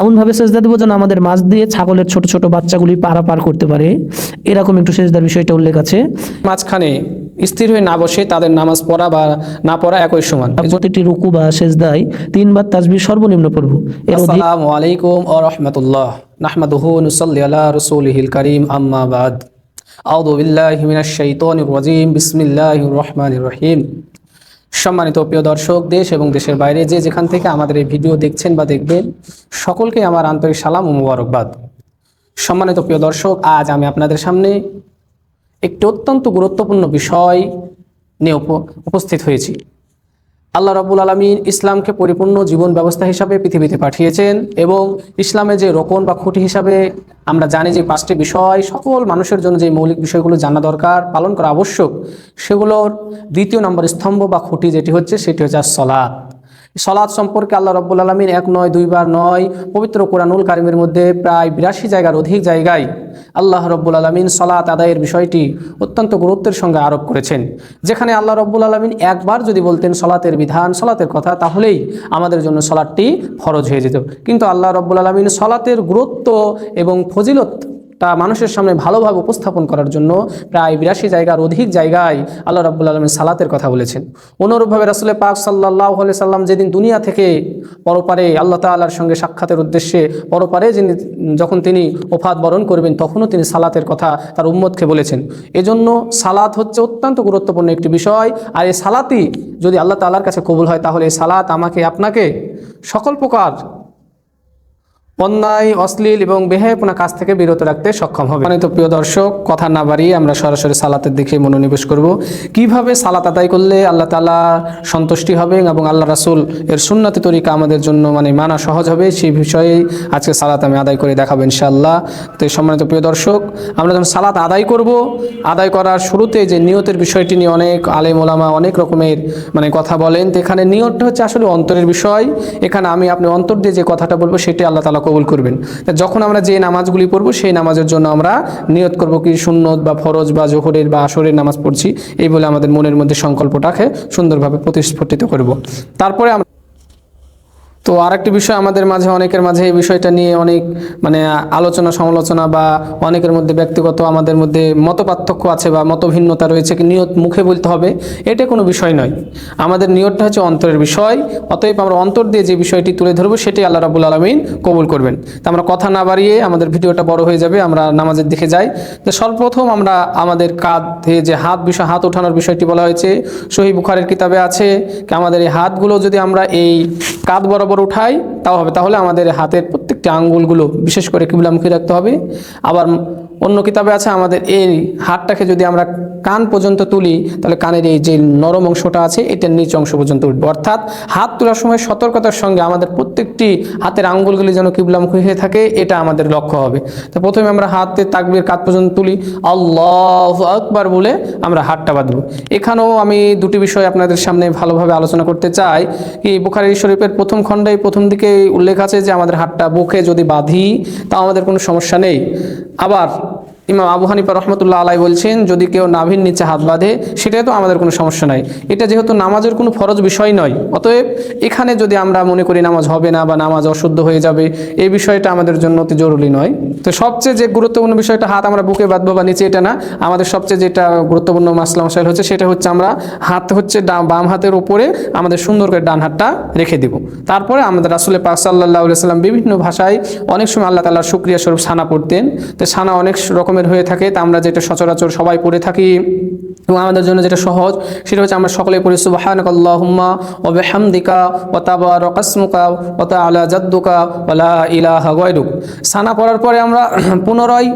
এমনভাবে সেজদা দেবো যেন আমাদের মাঝ দিয়ে ছাগলের ছোট ছোট বাচ্চাগুলি পারাপার করতে পারে। এরকম একটু সেজদার বিষয়টা উল্লেখ আছে। মাঝখানে স্থির হয়ে না বসে তাদের নামাজ পড়া বা না পড়া একই সমান। প্রতিটি রুকু বা সেজদায় তিনবার তাজবির সর্বনিম্ন পড়ব। আসসালামু আলাইকুম ও রহমতুল্লাহ। নাহমাদুহু নুসাল্লি আলা রাসূলিহিল কারীম আম্মা বাদ। আউযু বিল্লাহি মিনাশ শাইতানির রাজীম। বিসমিল্লাহির রহমানির রহিম। সম্মানিত প্রিয় দর্শক, দেশ এবং দেশের বাইরে যে যেখান থেকে আমাদের এই ভিডিও দেখছেন বা দেখবেন, সকলকে আমার আন্তরিক সালাম ও মুবারকবাদ। সম্মানিত প্রিয় দর্শক, আজ আমি আপনাদের সামনে একটি অত্যন্ত গুরুত্বপূর্ণ বিষয় নিয়ে উপ- উপস্থিত হয়েছি। আল্লাহ রাবুল আলমিন ইসলামকে পরিপূর্ণ জীবন ব্যবস্থা হিসাবে পৃথিবীতে পাঠিয়েছেন এবং ইসলামে যে রোকন বা খুঁটি হিসাবে আমরা জানি যে পাঁচটি বিষয়, সকল মানুষের জন্য যে মৌলিক বিষয়গুলো জানা দরকার, পালন করা আবশ্যক, সেগুলোর দ্বিতীয় নম্বর স্তম্ভ বা খুঁটি যেটি হচ্ছে, সেটি হচ্ছে সলাৎ সলাৎ সম্পর্কে আল্লাহ রব্বুল আলমিন এক নয় দুইবার নয় পবিত্র কোরআনুল কারিমের মধ্যে প্রায় বিরাশি জায়গার অধিক জায়গায় আল্লাহ রব্বুল আলমিন সলাৎ আদায়ের বিষয়টি অত্যন্ত গুরুত্বের সঙ্গে আরোপ করেছেন। যেখানে আল্লাহ রব্বুল আলমিন একবার যদি বলতেন সলাতের বিধান, সলাতের কথা, তাহলেই আমাদের জন্য সলাৎটি ফরজ হয়ে যেত। কিন্তু আল্লাহ রব্বুল আলমিন সলাতের গুরুত্ব এবং ফজিলত তা মানুষের সামনে ভালোভাবে উপস্থাপন করার জন্য প্রায় বিরাশি জায়গার অধিক জায়গায় আল্লাহ রাব্বুল আলমিন সালাতের কথা বলেছেন। অনুরূপভাবে রাসুলের পাক সাল্লাহ সাল্লাম যেদিন দুনিয়া থেকে পরপারে আল্লাহ তাল্লাহর সঙ্গে সাক্ষাতের উদ্দেশ্যে পরপারে যিনি যখন তিনি ওফাত বরণ করবেন, তখনও তিনি সালাতের কথা তার উম্মতকে বলেছেন। এজন্য সালাত হচ্ছে অত্যন্ত গুরুত্বপূর্ণ একটি বিষয়। আর এই সালাতই যদি আল্লাহ তাল্লাহর কাছে কবুল হয়, তাহলে এই সালাত আমাকে, আপনাকে সকল প্রকার অন্যায়, অশ্লীল এবং বেহায়পনা কাজ থেকে বিরত রাখতে সক্ষম হবে। মানে তো প্রিয় দর্শক, কথা না বাড়িয়ে আমরা সরাসরি সালাতের দিকে মনোনিবেশ করব। কীভাবে সালাত আদায় করলে আল্লাহ তালা সন্তুষ্টি হবে এবং আল্লাহ রাসুল এর সুন্নতি তরিকা আমাদের জন্য মানে মানা সহজ হবে, সেই বিষয়ে আজকে সালাত আমি আদায় করে দেখাবো ইনশাআল্লাহ। তো সম্মানিত প্রিয় দর্শক, আমরা যখন সালাত আদায় করব, আদায় করার শুরুতে যে নিয়তের বিষয়টি নিয়ে অনেক আলেম ওলামা অনেক রকমের মানে কথা বলেন, তো এখানে নিয়তটা হচ্ছে আসলে অন্তরের বিষয়। এখানে আমি আপনি অন্তর দিয়ে যে কথাটা বলব সেটি আল্লাহ তালা কবুল করবেন। যখন আমরা যে নামাজগুলি পড়ব, সেই নামাজের জন্য আমরা নিয়ত করব কি সুন্নত বা ফরজ বা জোহরের বা আসরের নামাজ পড়ছি। এই বলে আমাদের মনের মধ্যে সংকল্পটাকে সুন্দরভাবে প্রতিস্ফুটিত করব। তারপরে আমরা তো আরেকটি বিষয় আমাদের মাঝে, অনেকের মাঝে এই বিষয়টা নিয়ে অনেক মানে আলোচনা, সমালোচনা বা অনেকের মধ্যে ব্যক্তিগত আমাদের মধ্যে মতপার্থক্য আছে বা মতভিন্নতা রয়েছে কি নিয়ত মুখে বলতে হবে, এটা কোনো বিষয় নয়। আমাদের নিয়তটা হচ্ছে অন্তরের বিষয়, অতএব আমরা অন্তর দিয়ে যে বিষয়টি তুলে ধরবো সেটি আল্লাহ রাবুল আলমিন কবুল করবেন। তা আমরা কথা না বাড়িয়ে আমাদের ভিডিওটা বড় হয়ে যাবে, আমরা নামাজের দিকে যাই। তো সর্বপ্রথম আমরা আমাদের কাঁধে যে হাত বিষয়, হাত ওঠানোর বিষয়টি বলা হয়েছে সহি বুখারের কিতাবে আছে আমাদের এই হাতগুলো যদি আমরা এই কাঁধ বরাবর উঠাই, তাও হবে। তাহলে আমাদের হাতের প্রত্যেকটি আঙ্গুলগুলো বিশেষ করে কিবলামুখী রাখতে হবে। আবার অন্য কিতাবে আছে আমাদের এই হাতটাকে যদি আমরা কান পর্যন্ত তুলি, তাহলে কানের এই যে নরম অংশটা আছে, এটার নিচ অংশ পর্যন্ত উঠবে। অর্থাৎ হাত তোলার সময় সতর্কতার সঙ্গে আমাদের প্রত্যেকটি হাতের আঙ্গুলগুলি যেন কিবলামুখী হয়ে থাকে, এটা আমাদের লক্ষ্য হবে। তো প্রথমে আমরা হাতে তাকবির কাত পর্যন্ত তুলি, আল্লাহ আকবার বলে আমরা হাতটা বাঁধবো। এখানেও আমি দুটি বিষয় আপনাদের সামনে ভালোভাবে আলোচনা করতে চাই। কি বুখারি শরীফের প্রথম খণ্ডে প্রথম দিকে উল্লেখ আছে যে আমাদের হাতটা বুকে যদি বাঁধি, তাও আমাদের কোনো সমস্যা নেই। আবার ইমাম আবু হানিফা রহমতুল্লাহ আলাই বলছেন, যদি কেউ নাভির নিচে হাত বাঁধে, সেটাই তো আমাদের কোনো সমস্যা নাই। এটা যেহেতু নামাজের কোনো ফরজ বিষয় নয়, অতএব এখানে যদি আমরা মনে করি নামাজ হবে না বা নামাজ অশুদ্ধ হয়ে যাবে, এই বিষয়টা আমাদের জন্য অতি জরুরি নয়। তো সবচেয়ে যে গুরুত্বপূর্ণ বিষয়টা, হাত আমরা বুকে বাঁধবো বা নিচে, এটা না। আমাদের সবচেয়ে যেটা গুরুত্বপূর্ণ মাসলা মশাইল হচ্ছে, সেটা হচ্ছে আমরা হাত হচ্ছে বাম হাতের উপরে আমাদের সুন্দর করে ডান হাতটা রেখে দেব। তারপরে আমাদের আসলে পাক সাল্লাহ সাল্লাম বিভিন্ন ভাষায় অনেক সময় আল্লাহ তাল্লাহ শুক্রিয়া স্বরূপ সানা পড়তেন। তো সানা অনেক রকমের হয়ে থাকে, তা আমরা যেটা সচরাচর সবাই পড়ে থাকি। এবং আমাদের জন্য যেটা সহজ, সেটা হচ্ছে আমরা সকলে পড়ি সুবাহানক আল্লাহুম্মা ও বেহামদিকা ও তাবা রকাসমুকা ও আলা জাদ্দুকা ওলা ইলাহা গয়রুক। সানা পড়ার পরে আমরা পুনরায়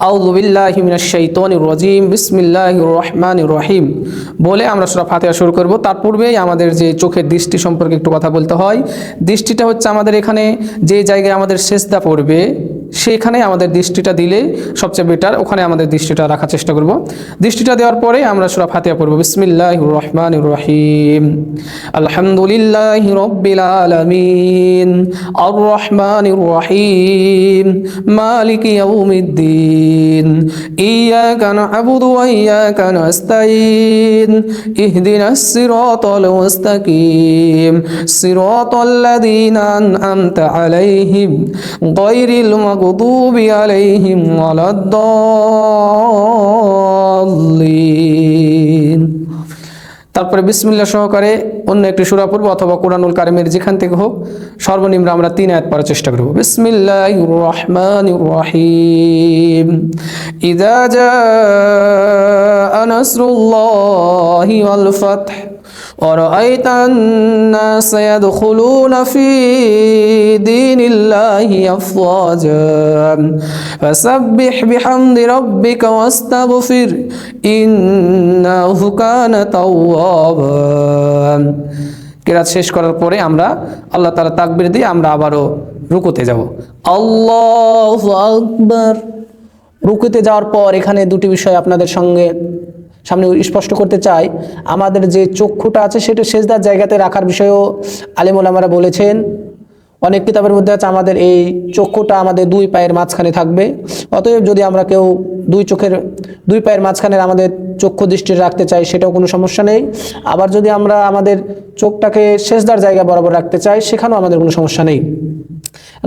আউযুবিল্লাহি মিনাশ শাইতানির রাজিম, বিসমিল্লাহির রহমানির রহিম। বলে আমরা সূরা ফাতিহা শুরু করব। তার পূর্বেই আমাদের যে চোখের দৃষ্টি সম্পর্কে একটু কথা বলতে হয়। দৃষ্টিটা হচ্ছে আমাদের এখানে যে জায়গায় আমাদের সেজদা পড়বে সেখানে আমাদের দৃষ্টিটা দিলে সবচেয়ে বেটার ওখানে আমাদের দৃষ্টিটা রাখার চেষ্টা করব। দৃষ্টিটা দেওয়ার পরে আমরা সুরা ফাতিহা পড়ব। বিসমিল্লাহ রহমান রহিম। আলহামদুলিল্লাহ রব্বিল আলামিন। আর রহমান রহিম। মালিক ইয়াউমিদ্দিন। ইয়াকা না'বুদু ওয়া ইয়াকা নাস্তাইন। ইহদিনাস সিরাতাল মুস্তাকিম সিরাতাল লাযিনা আন'আমতা আলাইহিম। গায়রিল মাগদুবি আলাইহিম ওয়ালাদ-দাল্লিন তারপরে বিসমিল্লা সহকারে অন্য একটি সুরা পড়বো অথবা কোরআনুল কারিমের যেখান থেকে হোক সর্বনিম্ন আমরা তিন আয়াত পড়ার চেষ্টা করব বিসমিল্লাহ রহমান রহিম ইদা জাআ নাসরুল্লাহি ওয়াল ফাতহ ورأيت الناس يدخلون في دين الله أفواجا فسبح بحمد ربك واستغفر إنه كان توابا কেরাত শেষ করার পরে আমরা আল্লাহ তালা তাকবির দিয়ে আমরা আবারও রুকুতে যাব আল্লাহ আকবর রুকুতে যাওয়ার পর এখানে দুটি বিষয় আপনাদের সঙ্গে সামনে স্পষ্ট করতে চাই আমাদের যে চক্ষুটা আছে সেটা সেজদার জায়গাতে রাখার বিষয়েও আলিমুল আমরা বলেছেন অনেক কিতাবের মধ্যে আছে, আমাদের এই চক্ষুটা আমাদের দুই পায়ের মাঝখানে থাকবে। অতএব যদি আমরা কেউ দুই চোখের, দুই পায়ের মাঝখানে আমাদের চক্ষু দৃষ্টি রাখতে চাই, সেটাও কোনো সমস্যা নেই। আবার যদি আমরা আমাদের চোখটাকে শেষদার জায়গা বরাবর রাখতে চাই, সেখানেও আমাদের কোনো সমস্যা নেই।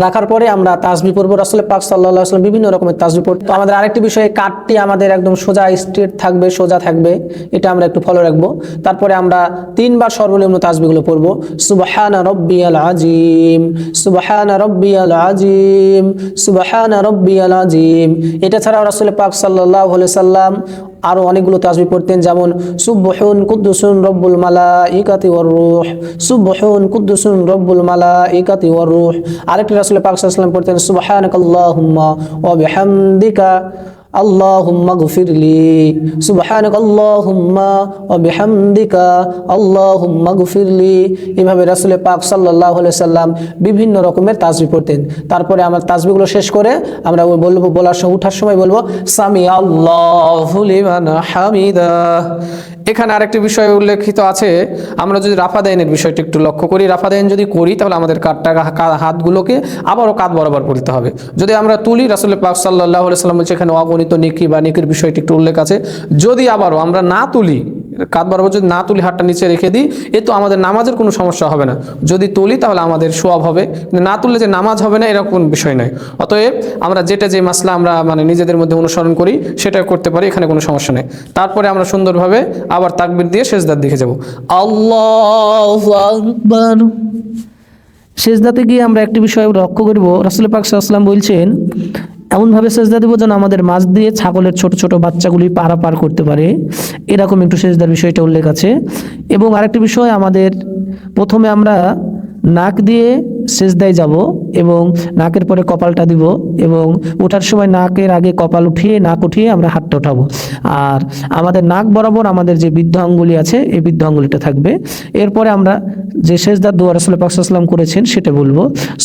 রাখার পরে আমরা তাজবি পড়ব। রাসুল পাক সাল্লাহ আসলাম বিভিন্ন রকমের তাজবি পড়ব তো আমাদের আরেকটি বিষয়ে কাঠটি আমাদের একদম সোজা স্ট্রেট থাকবে, সোজা থাকবে। এটা আমরা একটু ফলো রাখব। তারপরে আমরা তিনবার সর্বনিম্ন তাসবিগুলো পড়ব। সুবহানা রব্বিয়াল আজিম সুবহানা রব্বিয়াল আজিম সুবহানা রব্বিয়াল আজিম এটা ছাড়াও রাসুল পাক সাল্লাহ সাল্লাম আরও অনেকগুলো তাসবি পড়তেন, যেমন, সুবহুন কুদ্দুসুন রব্বুল মালা ইকাতি ওর রুহ সুবহুন কুদ্দুসুন রব্বুল মালা ইকাতি ওর রুহ আরেকটি রাসুল পাক পড়তেন, সুবহানাকাল্লাহুম্মা ওয়া বিহামদিকা اللهم اغفر لي سبحانك اللهم وبحمدك اللهم اغفر لي এভাবে রাসূল পাক সাল্লাল্লাহু আলাইহি সাল্লাম বিভিন্ন রকমের তাসবিহ পড়তেন তারপরে আমরা তাসবিহগুলো শেষ করে আমরা ওই বলবো বলার সময় উঠার সময় বলবো সামি আল্লাহু লিমান হামিদা এখানে আরেকটি বিষয় উল্লেখিত আছে। আমরা যদি রাফাদাইনের বিষয়টি একটু লক্ষ্য করি, রাফাদাইন যদি করি, তাহলে আমাদের কাঠটা হাতগুলোকে আবারও কাত বরাবর করতে হবে। যদি আমরা তুলি, রাসুল পাক সাল্লাহ সাল্লাম বলছে এখানে অগণিত নেকি বা নেকির বিষয়টি একটু উল্লেখ আছে। যদি আবারও আমরা না তুলি কাঁধ বরাবর যদি না তুলি হাতটা নিচে রেখে দিই, এ তো আমাদের নামাজের কোনো সমস্যা হবে না। যদি তুলি তাহলে আমাদের সোয়াব হবে। না তুললে যে নামাজ হবে না, এরকম বিষয় নয়। অতএব আমরা যেটা যে মাসলা আমরা মানে নিজেদের মধ্যে অনুসরণ করি, সেটা করতে পারি, এখানে কোনো সমস্যা নেই। তারপরে আমরা সুন্দরভাবে আবার তাকবির দিয়ে শেষদার দিকে যাব। আল্লাহ সেজদাতে গিয়ে আমরা একটি বিষয় লক্ষ্য করব। রাসুল পাক সাল্লাম বলছেন এমনভাবে সেজদা দেবো যেন আমাদের মাছ দিয়ে ছাগলের ছোট ছোট বাচ্চাগুলি পারাপার করতে পারে। এরকম একটু সেজদার বিষয়টা উল্লেখ আছে। এবং আরেকটি বিষয় আমাদের প্রথমে আমরা নাক দিয়ে সেজদায় যাব এবং নাকের পরে কপালটা দিব এবং ওঠার সময় নাকের আগে কপাল উঠিয়ে, নাক উঠিয়ে আমরা হাতটা উঠাবো আর আমাদের নাক বরাবর আমাদের যে বৃদ্ধ আঙ্গুলি আছে, এই বৃদ্ধ আঙ্গুলিটা থাকবে। এরপরে আমরা যে সেজদার দোয়া রাসুল পাকসাল্লাম করেছেন সেটা বলব।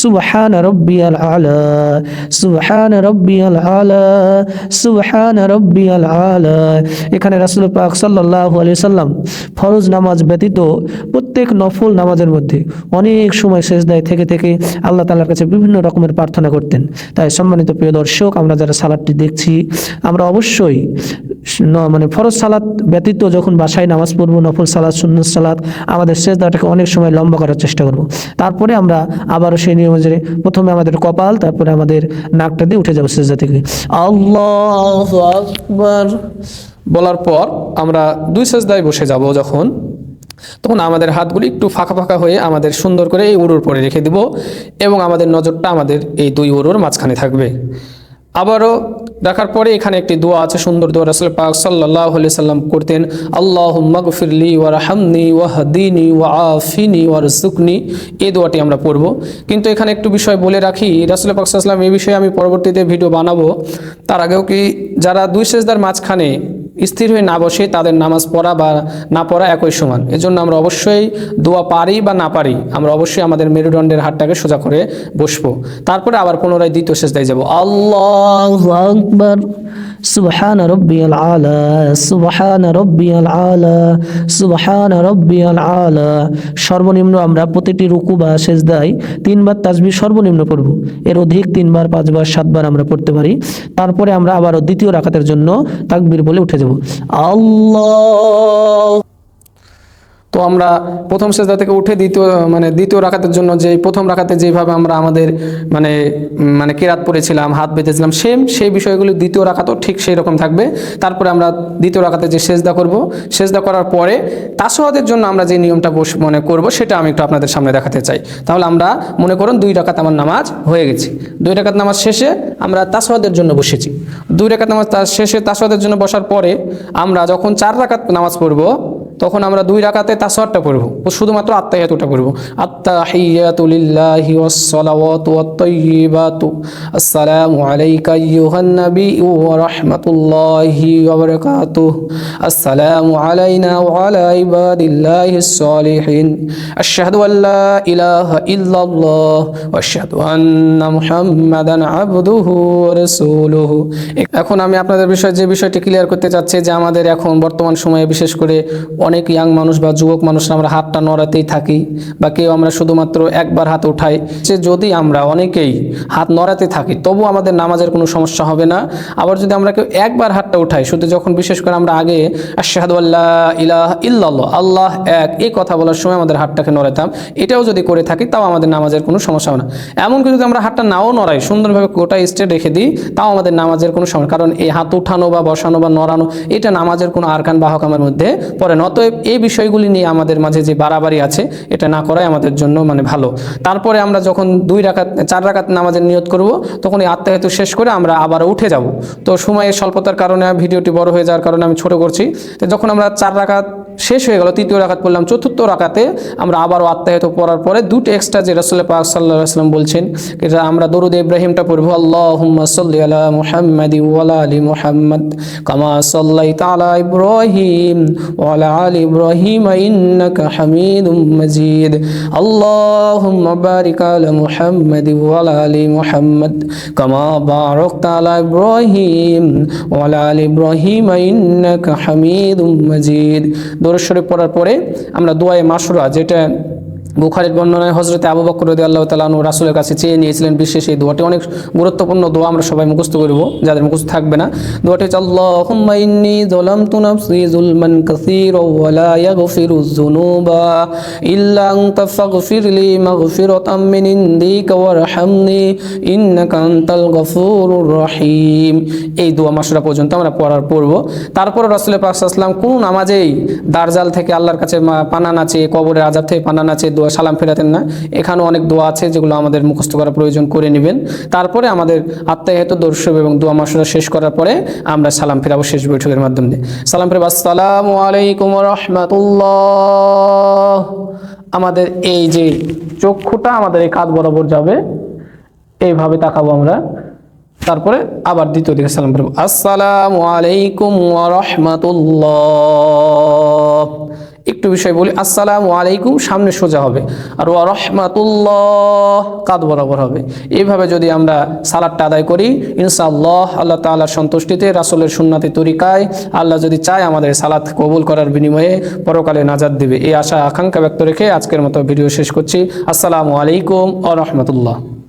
সুবহান রব্বিয়াল আলা, সুবহান রব্বিয়াল আলা, সুবহান রব্বিয়াল আলা। এখানে রাসুল পাক সাল্লাল্লাহু আলাইহি সাল্লাম ফরজ নামাজ ব্যতীত প্রত্যেক নফল নামাজের মধ্যে অনেক সময় সেজদায় থেকে থেকে আল্লাহ তাআলার কাছে বিভিন্ন রকমের প্রার্থনা করতেন। তাই সম্মানিত প্রিয় দর্শক, আমরা যারা সালাদটি দেখছি, আমরা অবশ্যই মানে ফরজ সালাদ ব্যতীত যখন বাসায় নামাজ পড়ব, নফল সালাদ, সুন্নত সালাদ, আমাদের সেজদাটাকে অনেক সময় লম্বা করার চেষ্টা করব। তারপরে আমরা আবারও সেই নিয়ম অনুযায়ী প্রথমে আমাদের কপাল, তারপরে আমাদের নাকটা দিয়ে উঠে যাব সেজদা থেকে। আল্লাহ বলার পর আমরা দুই সেজদায় বসে যাব যখন তখন আমাদের হাতগুলি একটু ফাঁকা ফাঁকা হয়ে আমাদের সুন্দর করে এই উড়ুর পরে রেখে দিব এবং আমাদের নজরটা আমাদের এই দুই উড়ুর মাঝখানে থাকবে। আবারও রাখার পরে এখানে একটি দোয়া আছে, সুন্দর দোয়া রাসুল পাক সাল্লাহ সাল্লাম করতেন আল্লাহ মগফিরলি ওয়াহদিনী ওয়া আফিনি ওয়ার সুকনি এই দোয়াটি আমরা পড়ব। কিন্তু এখানে একটু বিষয় বলে রাখি, রাসুল পাক সাল্লাম এই বিষয়ে আমি পরবর্তীতে ভিডিও বানাবো। তার আগেও কি যারা দুই সেজদার মাঝখানে স্থির হয়ে না বসে তাদের নামাজ পড়া বা না পড়া একই সমান। এজন্য আমরা অবশ্যই দোয়া পারি বা না পারি, আমরা অবশ্যই আমাদের মেরুদণ্ডের হাতটাকে সোজা করে বসবো। তারপরে আবার পুনরায় দ্বিতীয় শেষ শেষদায় যাব। আল্লাহু আকবার। সুবহান রব্বিয়াল আলা, সুবহান রব্বিয়াল আলা, সুবহান রব্বিয়াল আলা। সর্বনিম্ন আমরা প্রতিটি রুকু বা সেজদায় তিনবার তাসবিহ সর্বনিম্ন পড়ব। এর অধিক তিনবার, পাঁচবার, সাতবার আমরা পড়তে পারি। তারপরে আমরা আবারও দ্বিতীয় রাকাতের জন্য তাকবীর বলে উঠে যাব। আল্লাহ তো আমরা প্রথম সেজদা থেকে উঠে দ্বিতীয় মানে দ্বিতীয় রাকাতের জন্য যে প্রথম রাখাতে যেভাবে আমরা আমাদের মানে মানে কেরাত পড়েছিলাম, হাত বেঁধেছিলাম সেম সেই বিষয়গুলি দ্বিতীয় রাকাতও ঠিক সেই রকম থাকবে। তারপরে আমরা দ্বিতীয় রাকাতে যে সেজদা করব, সেজদা করার পরে তাসওয়াদের জন্য আমরা যে নিয়মটা বস মনে করব, সেটা আমি একটু আপনাদের সামনে দেখাতে চাই। তাহলে আমরা মনে করুন দুই রাকাত আমার নামাজ হয়ে গেছে। দুই রাকাত নামাজ শেষে আমরা তাসওয়াদের জন্য বসেছি। দুই রাকাত নামাজ শেষে তাসওয়াদের জন্য বসার পরে আমরা যখন চার রাকাত নামাজ পড়ব তখন আমরা দুই রাকাতে তাসওয়ারটা পড়ব। শুধুমাত্র আত্মাহিয়াতুটা পড়ব। আত্তাহিয়াতু লিল্লাহি ওয়াস সালাওয়াতু ওয়াত তাইয়্যিবাতু আসসালামু আলাইকা আইয়ুহান নাবিয়্যু ওয়া রাহমাতুল্লাহি ওয়া বারাকাতুহু। আসসালামু আলাইনা ওয়া আলা ইবাদিল্লাহিস সালিহিন আশহাদু আল লা ইলাহা ইল্লাল্লাহ ওয়া আশহাদু আন্না মুহাম্মাদান আবদুহু ওয়া রাসূলুহু। এখন আমি আপনাদের বিষয়ে যে বিষয়টি ক্লিয়ার করতে চাচ্ছি যে আমাদের এখন বর্তমান সময়ে বিশেষ করে অনেক ইয়াং মানুষ বা যুবক মানুষরা আমরা হাতটা নড়াতেই থাকি বা কেউ আমরা শুধুমাত্র একবার হাত উঠাই যে যদি আমরা অনেকেই হাত নড়াতে থাকি তবু আমাদের নামাজের কোনো সমস্যা হবে না। আবার যদি আমরা কেউ একবার হাতটা উঠাই, শুধু যখন বিশেষ করে আমরা আগে আশহাদু আল্লাহ ইলাহ ইল্লাল্লাহ, আল্লাহ এক, এই কথা বলার সময় আমাদের হাতটাকে নড়াতাম, এটাও যদি করে থাকি, তাও আমাদের নামাজের কোনো সমস্যা হবে না। এমনকি যদি আমরা হাতটা নাও নড়াই, সুন্দরভাবে গোটা স্ট্রেট রেখে দিই, তাও আমাদের নামাজের কোনো সমস্যা, কারণ এই হাত উঠানো বা বসানো বা নড়ানো, এটা নামাজের কোনো আরকান বাহকামের মধ্যে পড়ে না। অতএব এই বিষয়গুলি নিয়ে আমাদের মাঝে যে বাড়াবাড়ি আছে, এটা না করাই আমাদের জন্য মানে ভালো। তারপরে আমরা যখন দুই রাখাত চার রাখাত নামাজের নিয়ত করব, তখন এই আত্মাহেতু শেষ করে আমরা আবার উঠে যাব। তো সময়ের স্বল্পতার কারণে ভিডিওটি বড় হয়ে যাওয়ার কারণে আমি ছোট করছি। তো যখন আমরা চার রাকাত শেষ হয়ে গেল, তৃতীয় রাকাত পড়লাম। চতুর্থ রাকাতে আমরা আবারও আত্মাহিত পড়ার পরে দুটো এক্সট্রা যে রসুল পাক সাল্লাহ আসলাম বলছেন, এটা আমরা দরুদ ইব্রাহিমটা পড়ব আল্লাহ ওয়ালা মাজিদ। আলা ওয়ালা আলী হামিদুম মাজিদ। দরুদ শরীফ পড়ার পরে আমরা দোয়ায় মাসুরা যেটা বুখারির বর্ণনায় হজরতে আবু বকর রদি আল্লাহ তালানু রাসুলের কাছে চেয়ে নিয়েছিলেন বিশেষ এই দোয়াটি। অনেক গুরুত্বপূর্ণ দোয়া আমরা সবাই মুখস্থ করব যাদের মুখস্থ থাকবে না। দোয়াটি রহিম। এই দোয়া মাসরা পর্যন্ত আমরা পড়ার পড়ব। তারপর রাসূল পাক ওয়াসাল্লাম কোন নামাজেই দারজাল থেকে আল্লাহর কাছে পানা নাচে, কবরের আজাব থেকে পানা নাচে দোয়া সালাম ফেরাতেন না। এখানেও অনেক দোয়া আছে যেগুলো আমাদের মুখস্থ করা প্রয়োজন করে নেবেন। তারপরে আমাদের আত্মাহিত দর্শক এবং দোয়া মাসুরা শেষ করার পরে আমরা সালাম ফেরাবো শেষ বৈঠকের মাধ্যমে। সালাম ফেরাবো। আসসালামু আলাইকুম রহমতুল্লাহ আমাদের এই যে চক্ষুটা আমাদের এই কাঁধ বরাবর যাবে, এইভাবে তাকাবো আমরা। তারপরে আবার দ্বিতীয় দিকে সালাম ফেরাবো। আসসালামু আলাইকুম রহমতুল্লাহ একটু বিষয় বলি, আসসালামু আলাইকুম, সামনে সোজা হবে। আর ও রহমাতুল্লাহ কাদ বরাবর হবে। এইভাবে যদি আমরা সালাদটা আদায় করি, ইনশাআল্লাহ আল্লাহ তাআলার সন্তুষ্টিতে, রাসূলের সুন্নাতি তরিকায় আল্লাহ যদি চায় আমাদের সালাত কবুল করার বিনিময়ে পরকালে নাজাদ দিবে। এই আশা, আকাঙ্ক্ষা ব্যক্ত রেখে আজকের মতো ভিডিও শেষ করছি। আসসালামু আলাইকুম ও রহমতুল্লাহ।